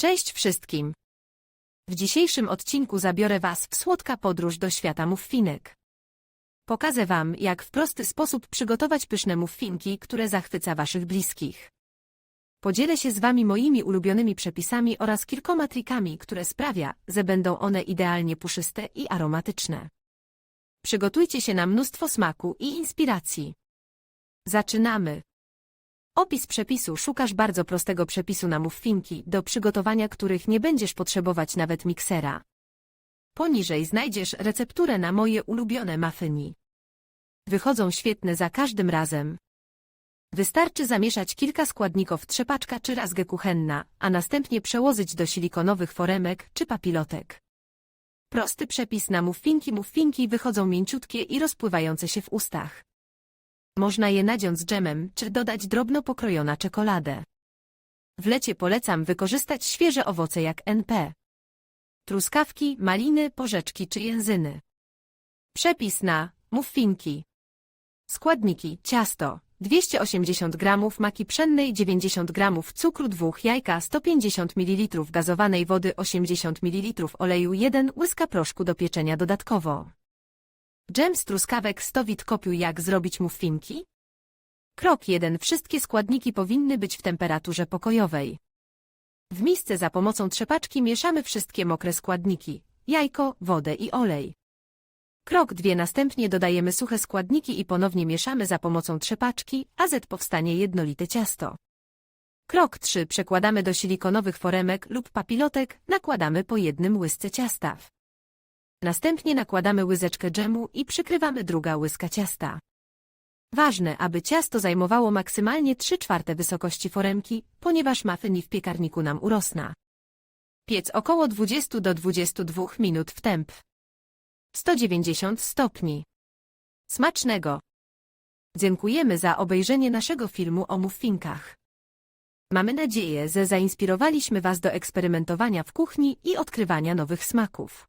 Cześć wszystkim! W dzisiejszym odcinku zabiorę Was w słodka podróż do świata muffinek. Pokażę Wam, jak w prosty sposób przygotować pyszne muffinki, które zachwyca Waszych bliskich. Podzielę się z Wami moimi ulubionymi przepisami oraz kilkoma trikami, które sprawia, że będą one idealnie puszyste i aromatyczne. Przygotujcie się na mnóstwo smaku i inspiracji. Zaczynamy! Opis przepisu szukasz bardzo prostego przepisu na muffinki, do przygotowania których nie będziesz potrzebować nawet miksera. Poniżej znajdziesz recepturę na moje ulubione mafyni. Wychodzą świetne za każdym razem. Wystarczy zamieszać kilka składników trzepaczka czy razgę kuchenna, a następnie przełożyć do silikonowych foremek czy papilotek. Prosty przepis na muffinki muffinki wychodzą mięciutkie i rozpływające się w ustach. Można je nadziąć z dżemem, czy dodać drobno pokrojona czekoladę. W lecie polecam wykorzystać świeże owoce jak NP. Truskawki, maliny, porzeczki czy języny. Przepis na muffinki. Składniki: ciasto 280 g maki pszennej, 90 g cukru, 2 jajka, 150 ml gazowanej wody, 80 ml oleju, 1 łyska proszku do pieczenia dodatkowo. Dżem z truskawek 100 wit kopiuj jak zrobić muffinki? Krok 1. Wszystkie składniki powinny być w temperaturze pokojowej. W misce za pomocą trzepaczki mieszamy wszystkie mokre składniki, jajko, wodę i olej. Krok 2. Następnie dodajemy suche składniki i ponownie mieszamy za pomocą trzepaczki, a z powstanie jednolite ciasto. Krok 3. Przekładamy do silikonowych foremek lub papilotek, nakładamy po jednym łysce ciasta. Następnie nakładamy łyżeczkę dżemu i przykrywamy druga łyska ciasta. Ważne, aby ciasto zajmowało maksymalnie 3 czwarte wysokości foremki, ponieważ mafyni w piekarniku nam urosna. Piec około 20 do 22 minut w temp. 190 stopni. Smacznego! Dziękujemy za obejrzenie naszego filmu o muffinkach. Mamy nadzieję, że zainspirowaliśmy Was do eksperymentowania w kuchni i odkrywania nowych smaków.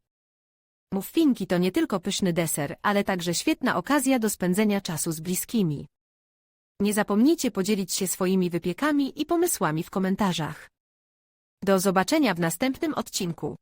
Muffinki to nie tylko pyszny deser, ale także świetna okazja do spędzenia czasu z bliskimi. Nie zapomnijcie podzielić się swoimi wypiekami i pomysłami w komentarzach. Do zobaczenia w następnym odcinku.